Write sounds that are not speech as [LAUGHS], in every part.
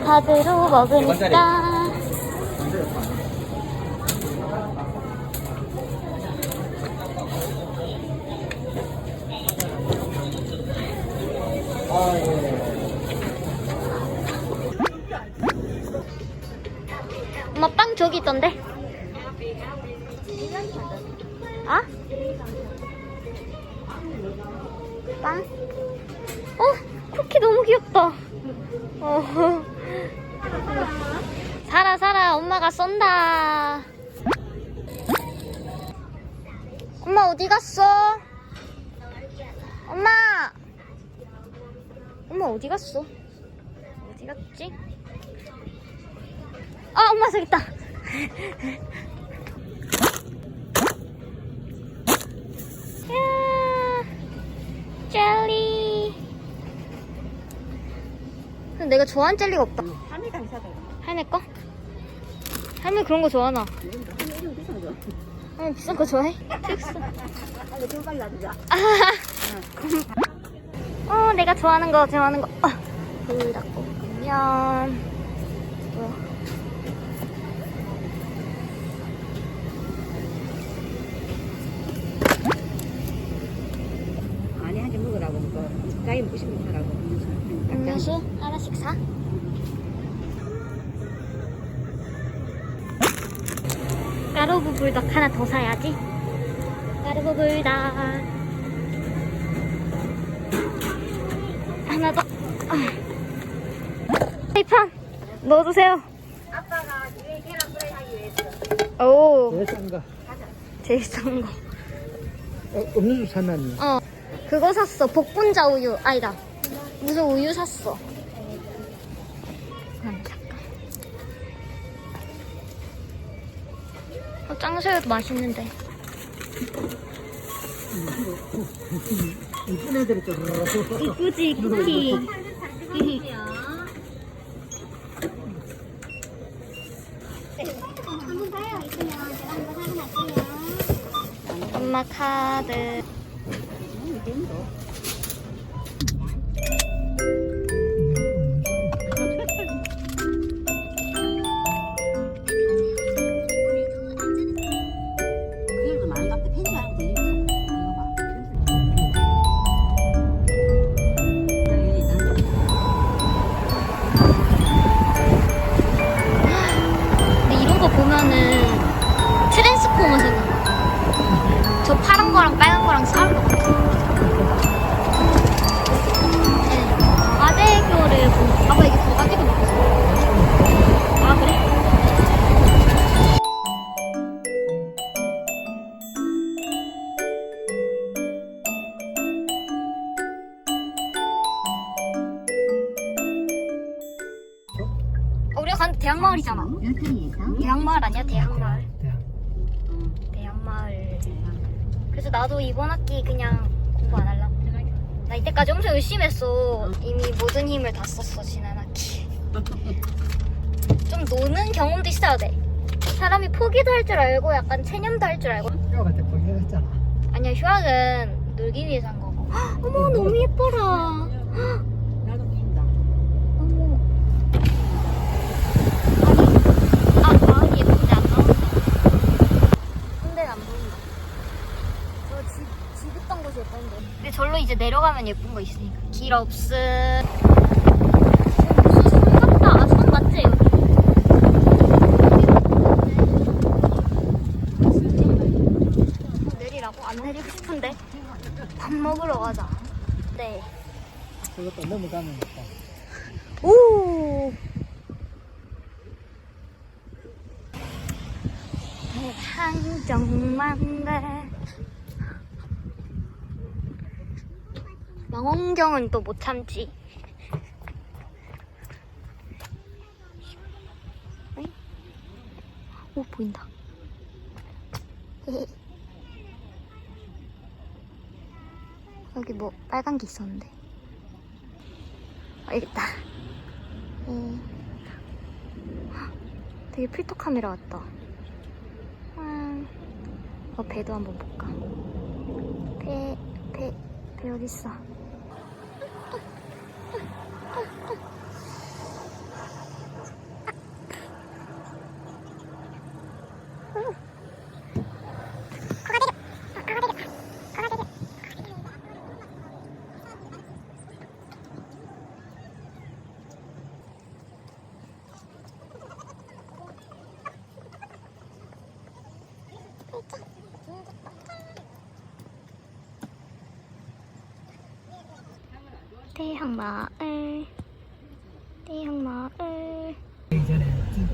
카드로 먹으니까. 엄마 빵 저기 있던데? 아? 빵? 어? 쿠키 너무 귀엽다. 어. 살아 살아 엄마가 쏜다. 엄마 어디 갔어? 엄마. 엄마 어디 갔어? 어디 갔지? 아 엄마 저기 있다. 야, 젤리. 근데 내가 좋아하는 젤리가 없다. 한해 감사다. 할매 거? 할매 그런 거 좋아하나? 이름 비싼 거. 어, 비싼 거 좋아해? 특수. 빨리 돈 빨리 놔두자. 어, 내가 좋아하는 거, 좋아하는 거. 어, 불닭볶음면. 뭐. 안에 한개 먹으라고 그 가위 먹고 싶은 거라고. 음료수 하나씩 사. 까르보 불닭 하나 더 사야지. 까르보 불닭. 하나 더. 아. 이판 넣어주세요. 아빠가 이 계란 프라이 하기 위해서. 오, 왜 싼가? 제일 싼 거. 어, 음료수 사놨니? 어, 그거 샀어. 복분자 우유. 아니다. 무슨 우유 샀어. 음, 잠깐. 어, 짱새우도 맛있는데. 이쁜 애들이 좀 이쁘지, 쿠키. 엄마 카드. 거랑 빨간 거랑. 네. 과대교를 보 아빠 우리가 간 대학마을이잖아. 대학마을 아니야? 대학마을. 그래서 나도 이번 학기 그냥 공부 안 하려고. 나 이때까지 엄청 열심히 했어. 이미 모든 힘을 다 썼어, 지난 학기. 좀 노는 경험도 있어야 돼. 사람이 포기도 할 줄 알고 약간 체념도 할 줄 알고. 뼈한테 포기했잖아. 아니야, 휴학은 놀기 위해서 한 거고. 헉, 어머, 너무 예뻐라. 헉, 나도 보인다. 어머. 아니, 아, 마음이 예쁜데 안 나온다. 근데 안 보인다. 저 집, 집 있던 곳이 예쁜데. 근데 절로 이제 내려가면 예쁜 거 있으니까. 길 없음. 어, 무슨 같다. 맞지, 여기? 어, 내리라고? 안 내리고 싶은데. 밥 먹으러 가자. 네. 그것도 넘어가면 있다. 오! 대항정만래 망원경은 또 못 참지. 오 보인다. [LAUGHS] 여기 뭐 빨간 게 있었는데. 아, 여기 있다. 음. 되게 필터 카메라 같다. 음. 어, 배도 한번 볼까? 배, 배, 배 어딨어?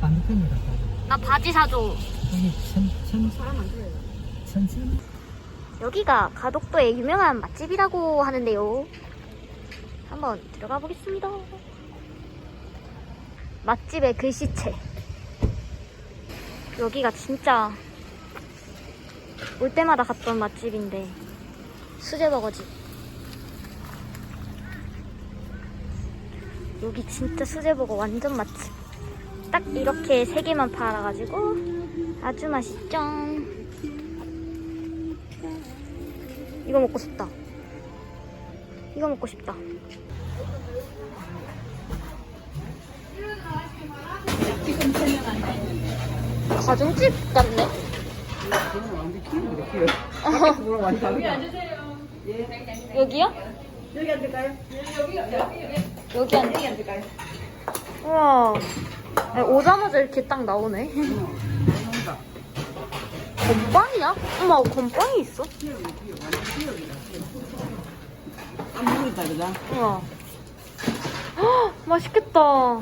반대편으로 갔다. 나 바지 사줘. 여기 천, 천, 천천? 여기가 가덕도의 유명한 맛집이라고 하는데요. 한번 들어가 보겠습니다. 맛집의 글씨체. 여기가 진짜 올 때마다 갔던 맛집인데 수제버거집 여기 진짜 수제버거 완전 맛집. 딱 이렇게 세 개만 팔아가지고 아주 맛있죠? 이거 먹고 싶다. 이거 먹고 싶다. 가정집 같네. 여기요? 여기 앉을까요? 여기 앉 여기 앉을까요? 우와 오자마자 이렇게 딱 나오네 건빵이야? 엄마 건빵이 있어? 안 먹을까 그다? 우와 헉, 맛있겠다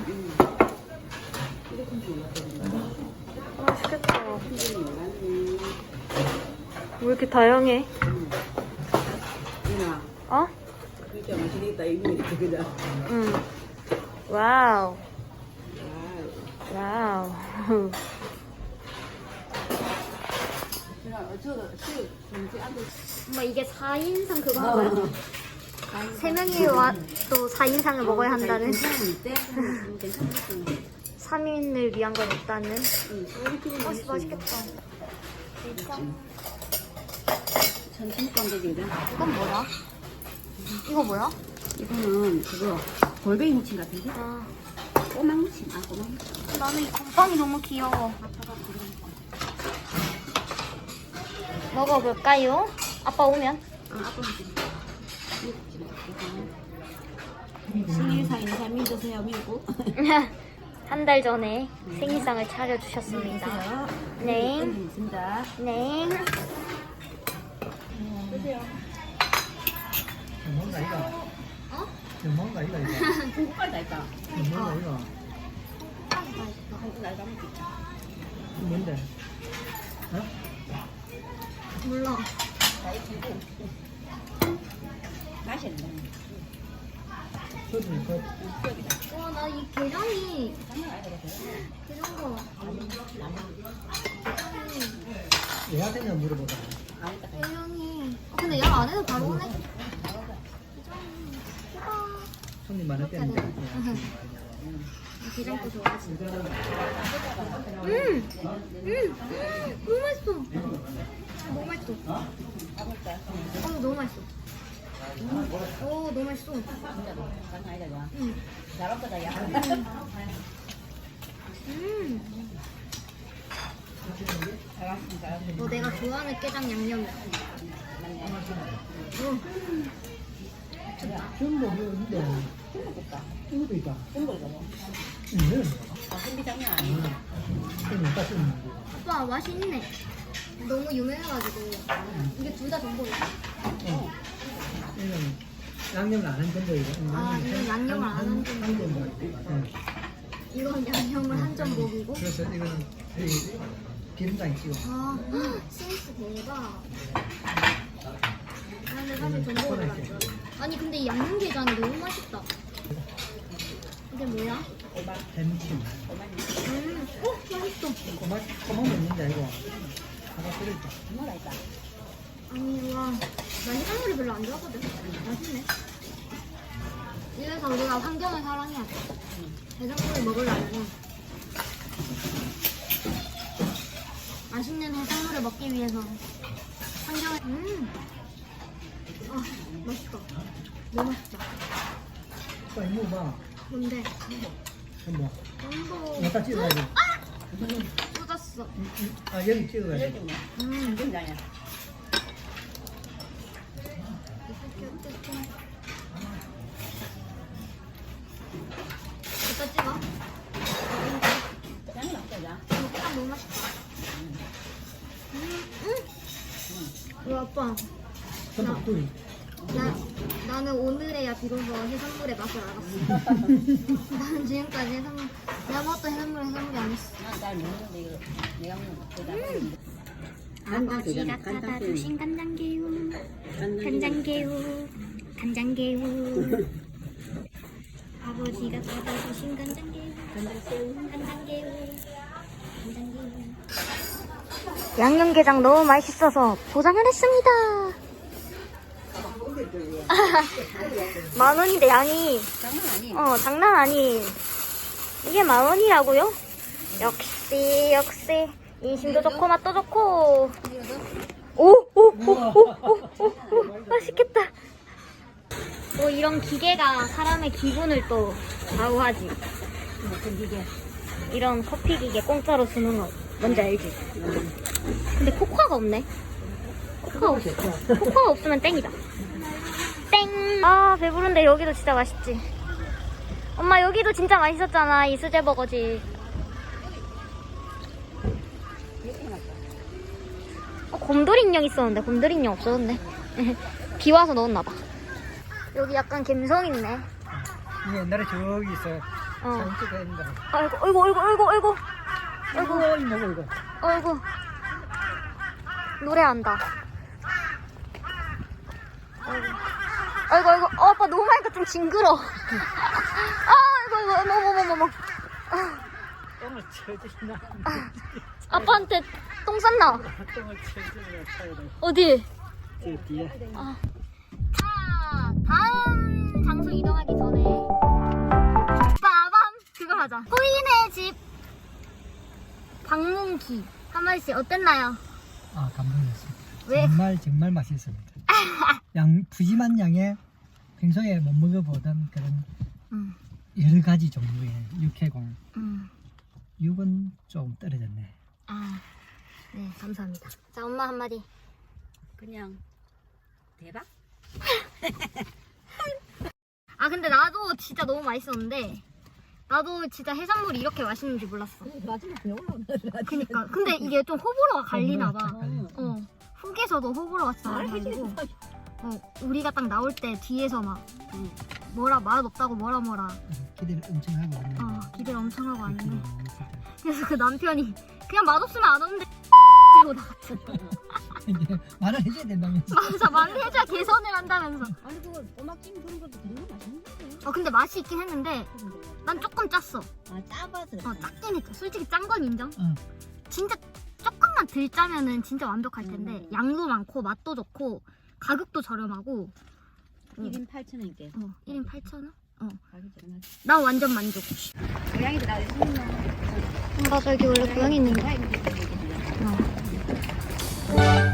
맛있겠다 왜 이렇게 다양해? 어? 진짜 맛있겠다 이렇게 그다? 응 와우 와우 돼. 엄마 이게 4인상 그거 한 거야? 세 명이 와, 또 4인상을 먹어야 한다는 괜찮은데? 괜찮았어. 3인을 위한 건 없다는 응. 어, 맛있겠다 천천히 건데기다. 이건 뭐야? 이거 뭐야? 이거는 그거 골뱅이 무침 같은데? 아, 꼬막 무침. 아 꼬막 무침. 나는 이 건빵이 너무 귀여워 먹어볼까요? 아빠 오면 아 아빠 무침. 생일상인 잘 믿으세요 믿고. [LAUGHS] 한달 전에 생일상을 차려주셨습니다 네. 있습니다. 네 뭔가 이거. 어? 뭔가 이거 이거. 국밥 날까? 뭔가 이거. 날까 먹지. 이거 뭔데? 어? 몰라 맛있네. 저도 이거 와나이 게장이 게장거 예약했냐 물어보자. 게장이 어, 근데 양안 해도 바로 오네 손님 많을 때는 게장도 [LAUGHS] 좋아하지 음! 음! 너무 맛있어 너무 맛있어 어 너무 맛있어 오 너무 맛있어 음. 음. 너 내가 좋아하는 깨장 양념이야 어. 중복 이거 있는데. 이것도 있다. 응. 이거 딱 쓰는 거. 오빠 맛이 있네 너무 유명해가지고 이게 둘 다 전복이야 어. 이건 양념을 안 한 전복 이거. 아, 이건 양념을 안 한 전복. 한 전복. 응. 이건 양념을 한 전복이고 그래서 이거는 이 기름장에 찍어. 아 센스 대박 아 근데 사실 전복을 안 좋아 아니 근데 이 양념게장이 너무 맛있다 이게 뭐야? 햄침. 음, 어 맛있어 고막 고막 먹는데 이거. 하나 끓일까? 아니 와, 나 해산물이 별로 안 좋아하거든. 맛있네. 이래서 우리가 환경을 사랑해야 돼. 해산물을 먹으려면 맛있는 해산물을 먹기 위해서 환경을 음, 아 맛있다. 너무 맛있다. 오빠 이거 봐. 뭔데? 한번. 전복 여기다 찍어가지고. 쏟았어. 음, 음. 아 여기 찍어가지고. 음, 된장이야. 이따 찍어. 짱이 맛있다. 이거 너무 맛있다. 음, 음. 어, 아빠. 전 막둥이. 나, 나는 오늘에야 비로소 해산물의 맛을 알았어. 나는 지금까지 해산물, 내가 먹었던 해산물은 해산물이 아니었어. 날 먹는데 이거 내가 먹는 거 음. 간장 아버지가 끓이는 주신 간장게우, 간장 간장게우, 간장게우. [LAUGHS] 아버지가 사다 주신 간장게우, 간장게우, 간장게우, 간장게우. 양념게장 너무 맛있어서 포장을 했습니다. [LAUGHS] 만 원인데 양이 장난 아니 어 장난 아니. 이게 만 원이라고요? 역시 역시 인심도 좋고 맛도 좋고. 오오오오오오 맛있겠다. 또 이런 기계가 사람의 기분을 또 좌우하지. 무슨 기계 이런 커피 기계 공짜로 주는 거 뭔지 알지? 근데 코코아가 없네. 코코아 없어. 코코아 없으면 땡이다. 땡. 아 배부른데 여기도 진짜 맛있지. 엄마 여기도 진짜 맛있었잖아 이 수제 버거지. 어, 곰돌이 인형 있었는데 곰돌이 인형 없어졌네. [LAUGHS] 비 와서 넣었나 봐. 여기 약간 감성 있네. 이게 옛날에 저기 있어. 어. 사진 찍어야 된다. 아이고 아이고 아이고 아이고 아이고 이거 이거 이거. 아이고 노래한다. 아이고 아이고 아이고 어, 아빠 너무 하니까 좀 징그러. [LAUGHS] 아 아이고 아이고 어머 어머 어머. 똥을 쳐주나. 아빠한테 똥 쌌나? 똥을 돼. 어디? 저 뒤에. 아. 자 다음 장소 이동하기 전에 빠밤 그거 하자. 부인의 집 방문기 한 마디씩 어땠나요? 아 감동이었습니다. 왜? 정말 정말 맛있습니다. [LAUGHS] 양 푸짐한 양에 평소에 못 먹어보던 그런 음, 여러 가지 종류의 육회공. 음. 육은 좀 떨어졌네. 아, 네, 감사합니다. 자, 엄마 한마디. 그냥 대박 [LAUGHS] 아, 근데 나도 진짜 너무 맛있었는데, 나도 진짜 해산물이 이렇게 맛있는지 몰랐어. 마지막에 올라오는 그니까. 근데 이게 좀 호불호가 갈리나봐. 갈 어. 훅에서도 호불호가 진짜 많아가지고, 어, 우리가 딱 나올 때 뒤에서 막, 응. 뭐라, 맛 없다고 뭐라 뭐라, 기대를 엄청 하고 왔는데. 어, 기대를 엄청 하고 왔는데. 그래서 그 남편이, 그냥 맛없으면 안 오는데, [LAUGHS] 이러고 나갔어. 이제 말을 해줘야 된다면서. 맞아, 말을 해줘야 개선을 한다면서. 아니 그거 꼬막찜 그런 것도 되게 맛있는데 어, 근데 맛이 있긴 했는데, 난 조금 짰어. 아 짜봐서 어, 작긴 했죠. 솔직히 짠 건 인정. 응. 진짜 조금만 들자면은 진짜 완벽할 텐데 음. 양도 많고 맛도 좋고 가격도 저렴하고 1인 8,000원께. 어, 1인 8,000원? 어. 어. 나 완전 만족. 고양이도 어. 나 신나. 맞아, 여기 원래 고양이 있는 거. 어.